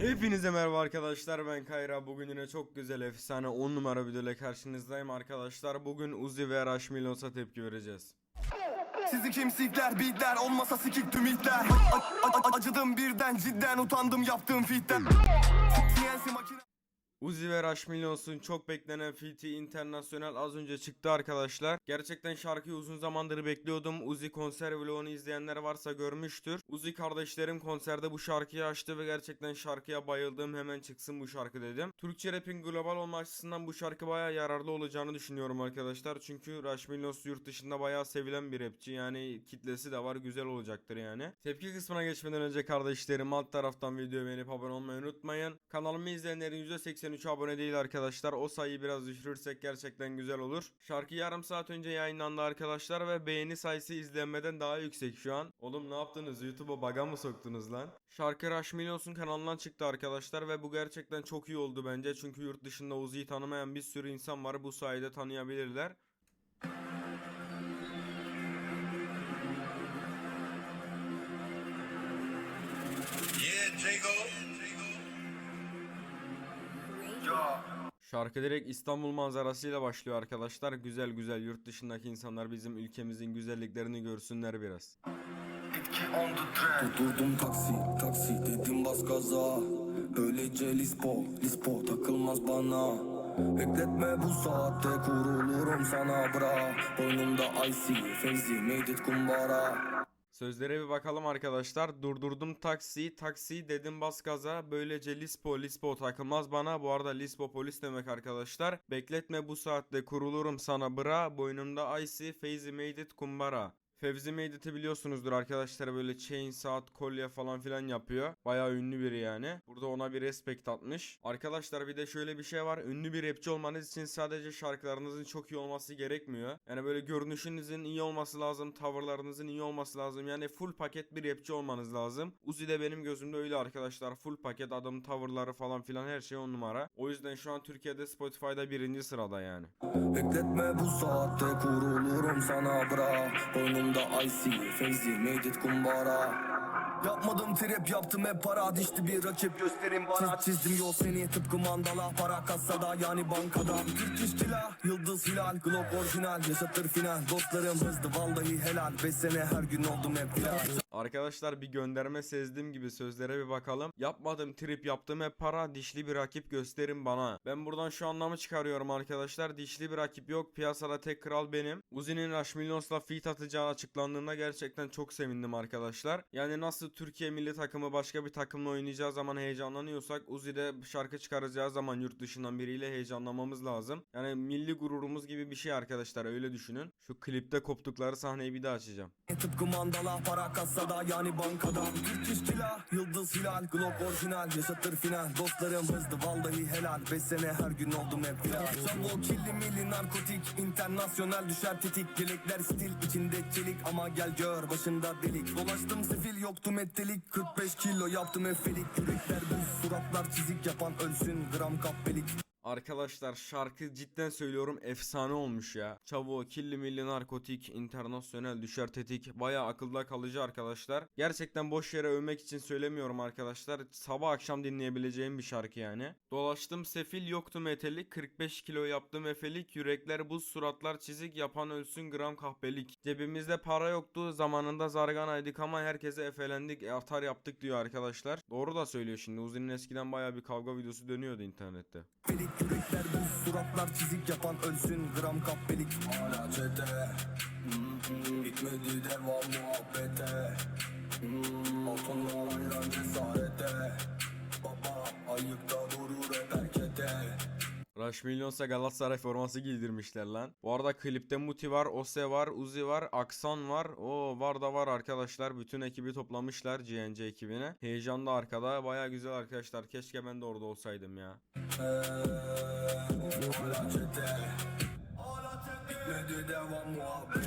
Hepinize merhaba arkadaşlar ben Kayra. Bugün yine çok güzel efsane 10 numara videoyla karşınızdayım. Arkadaşlar Bugün Uzi ve Rush Millons'a tepki vereceğiz. Sizi kimsikler beatler olmasa sikik tüm itler. A- a- a- Acıdım birden cidden utandım yaptığım fitten Uzi ve Rush çok beklenen feat'i internasyonel az önce çıktı arkadaşlar. Gerçekten şarkıyı uzun zamandır bekliyordum. Uzi konser vlogunu izleyenler varsa görmüştür. Uzi kardeşlerim konserde bu şarkıyı açtı ve gerçekten şarkıya bayıldım. Hemen çıksın bu şarkı dedim. Türkçe rap'in global olma açısından bu şarkı bayağı yararlı olacağını düşünüyorum arkadaşlar. Çünkü Rush yurt dışında bayağı sevilen bir rapçi. Yani kitlesi de var güzel olacaktır yani. Tepki kısmına geçmeden önce kardeşlerim alt taraftan videoyu beğenip abone olmayı unutmayın. Kanalımı izleyenlerin %83 abone değil arkadaşlar. O sayıyı biraz düşürürsek gerçekten güzel olur. Şarkı yarım saat önce yayınlandı arkadaşlar ve beğeni sayısı izlenmeden daha yüksek şu an. Oğlum ne yaptınız? YouTube'a baga mı soktunuz lan? Şarkı Rush Millions'un kanalından çıktı arkadaşlar ve bu gerçekten çok iyi oldu bence. Çünkü yurt dışında Uzi'yi tanımayan bir sürü insan var. Bu sayede tanıyabilirler. Yeah, Jago. Şarkı direkt İstanbul manzarasıyla başlıyor arkadaşlar. Güzel güzel yurt dışındaki insanlar bizim ülkemizin güzelliklerini görsünler biraz. Durdum taksi, taksi dedim bas gaza. Öylece lispo, lispo takılmaz bana. Bekletme bu saatte kurulurum sana bra. Boynumda icy, fevzi, made it kumbara Sözlere bir bakalım arkadaşlar. Durdurdum taksi, taksi dedim bas gaza. Böylece Lispo, Lispo takılmaz bana. Bu arada Lispo polis demek arkadaşlar. Bekletme bu saatte kurulurum sana bra. Boynumda icy, Feyzi made it kumbara. Fevzi Meydet'i biliyorsunuzdur arkadaşlar böyle chain, saat, kolye falan filan yapıyor. Bayağı ünlü biri yani. Burada ona bir respect atmış. Arkadaşlar bir de şöyle bir şey var. Ünlü bir rapçi olmanız için sadece şarkılarınızın çok iyi olması gerekmiyor. Yani böyle görünüşünüzün iyi olması lazım. Tavırlarınızın iyi olması lazım. Yani full paket bir rapçi olmanız lazım. Uzi de benim gözümde öyle arkadaşlar. Full paket adam tavırları falan filan her şey on numara. O yüzden şu an Türkiye'de Spotify'da birinci sırada yani. Bekletme bu saatte kurulurum sana bra Boynumda icy, fevzi, made it kumbara. Yapmadım trap yaptım hep para. Dişti bir rakip gösterin bana. Çiz, çizdim yol seni tıpkı mandala Para kasada yani bankada. Türk işkila yıldız hilal. Glock orijinal yaşatır final. Dostlarım hızlı vallahi helal. Beş sene her gün oldum hep viral Arkadaşlar bir gönderme sezdiğim gibi sözlere bir bakalım. Yapmadım trip yaptım hep para dişli bir rakip gösterin bana. Ben buradan şu anlamı çıkarıyorum arkadaşlar. Dişli bir rakip yok. Piyasada tek kral benim. Uzi'nin Rush Millions'la feat atacağı açıklandığında gerçekten çok sevindim arkadaşlar. Yani nasıl Türkiye milli takımı başka bir takımla oynayacağı zaman heyecanlanıyorsak Uzi'de şarkı çıkaracağı zaman yurt dışından biriyle heyecanlamamız lazım. Yani milli gururumuz gibi bir şey arkadaşlar öyle düşünün. Şu klipte koptukları sahneyi bir daha açacağım. Tıpkı mandala para kasada yani bankada. Türk işkila yıldız hilal Glock orijinal yaşatır final. Dostlarım hızlı vallahi helal. Beş sene her gün oldum hep viral. Sen o kirli milli narkotik internasyonel düşer tetik. Dilekler stil içinde çelik. Ama gel gör başında delik. Dolaştım sefil yoktum ettelik 45 kilo yaptım efelik. Yürekler buz suratlar çizik yapan ölsün gram kahpelik Arkadaşlar şarkı cidden söylüyorum efsane olmuş ya. Çavo, killi milli narkotik, internasyonel düşer tetik. Baya akılda kalıcı arkadaşlar. Gerçekten boş yere övmek için söylemiyorum arkadaşlar. Sabah akşam dinleyebileceğim bir şarkı yani. Dolaştım sefil yoktu metelik. 45 kilo yaptım efelik. Yürekler buz suratlar çizik yapan ölsün gram kahpelik. Cebimizde para yoktu. Zamanında zarganaydık ama herkese efelendik. E, atar yaptık diyor arkadaşlar. Doğru da söylüyor şimdi. Uzi'nin eskiden baya bir kavga videosu dönüyordu internette. Yürekler buz suratlar çizik yapan ölsün gram kahpelik Hala çete. Hmm, Bitmedi devam muhabbete. Hmm, Altınla ayran cesarete. Baba ayıkta durur hep erkete Rush Millions'a Galatasaray forması giydirmişler lan. Bu arada klipte Muti var, Ose var, Uzi var, Aksan var. O var da var arkadaşlar. Bütün ekibi toplamışlar GNC ekibine. Heyecan da arkada. Baya güzel arkadaşlar. Keşke ben de orada olsaydım ya. Bitmedi devam muhabbete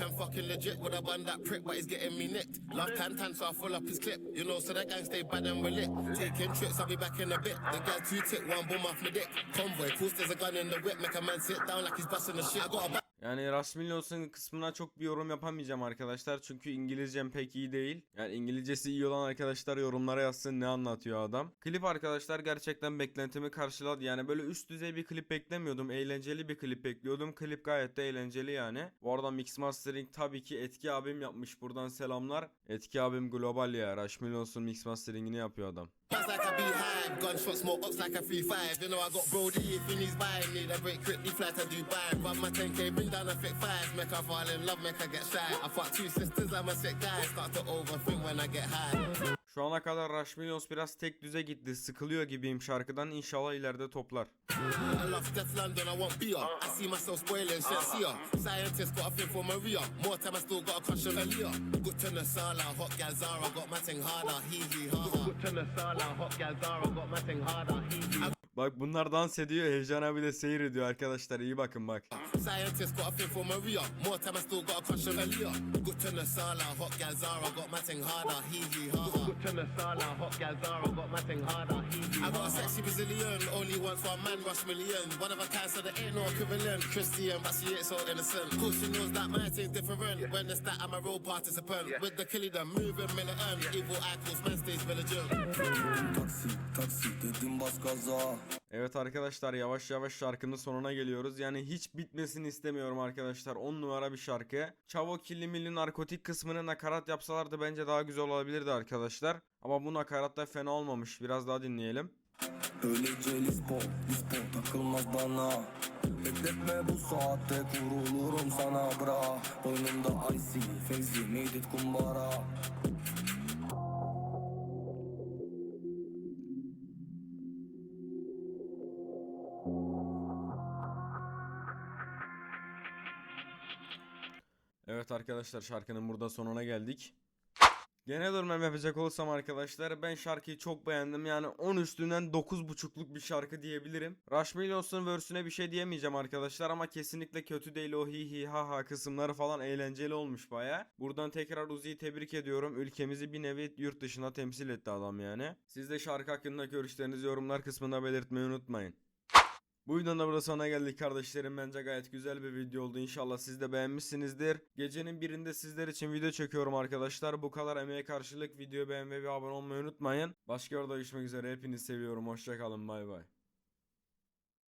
10 fucking legit, with a bun that prick, but he's getting me nicked. Love tan tan, so I full up his clip. You know, so that gang stay bad and we're lit. Taking trips, I'll be back in a bit. The guys two tick, one boom off my dick. Convoy, cool, there's a gun in the whip, make a man sit down like he's busting the shit. I got a back. Yani Millions'un kısmına çok bir yorum yapamayacağım arkadaşlar. Çünkü İngilizcem pek iyi değil. Yani İngilizcesi iyi olan arkadaşlar yorumlara yazsın ne anlatıyor adam. Klip arkadaşlar gerçekten beklentimi karşıladı. Yani böyle üst düzey bir klip beklemiyordum. Eğlenceli bir klip bekliyordum. Klip gayet de eğlenceli yani. Bu arada Mix Mastering tabii ki Etki abim yapmış. Buradan selamlar. Etki abim global ya. Millions'un Mix Mastering'ini yapıyor adam. Buzz like a beehive, gunshot smoke ups like a 3-5 You know I got Brody if he needs buying Need a break quickly fly to Dubai Run my 10k, bring down a thick five Make her fall in love, make her get shy. I fuck two sisters, I'm a sick guy. Start to overthink when I get high. Şu ana kadar Rush Millions biraz tek düze gitti. Sıkılıyor gibiyim şarkıdan. İnşallah ileride toplar. Bak bunlar dans ediyor. Heyecan abi de seyir ediyor arkadaşlar. İyi bakın bak. Taksi taksi dedim bas gaza Evet arkadaşlar yavaş yavaş şarkının sonuna geliyoruz. Yani hiç bitmesini istemiyorum arkadaşlar. 10 numara bir şarkı. Çavo Killi Milli narkotik kısmını nakarat yapsalardı bence daha güzel olabilirdi arkadaşlar. Ama bu nakarat da fena olmamış. Biraz daha dinleyelim. Öylece lispo lispo takılmaz bana Bekletme bu saatte kurulurum sana bra Boynumda icy Fevzi Meydit kumbara Evet arkadaşlar şarkının burada sonuna geldik. Genel yorum yapacak olursam arkadaşlar ben şarkıyı çok beğendim. Yani 10 üstünden 9.5'luk bir şarkı diyebilirim. Rush Millions'un verse'üne bir şey diyemeyeceğim arkadaşlar ama kesinlikle kötü değil o hi hi ha ha kısımları falan eğlenceli olmuş baya. Buradan tekrar Uzi'yi tebrik ediyorum. Ülkemizi bir nevi yurt dışına temsil etti adam yani. Siz de şarkı hakkında görüşlerinizi yorumlar kısmında belirtmeyi unutmayın. Bu videonun da burada sonuna geldik kardeşlerim. Bence gayet güzel bir video oldu. İnşallah siz de beğenmişsinizdir. Gecenin birinde sizler için video çekiyorum arkadaşlar. Bu kadar emeğe karşılık videoyu beğenmeyi ve abone olmayı unutmayın. Başka yolda görüşmek üzere. Hepinizi seviyorum. Hoşçakalın. Bay bay.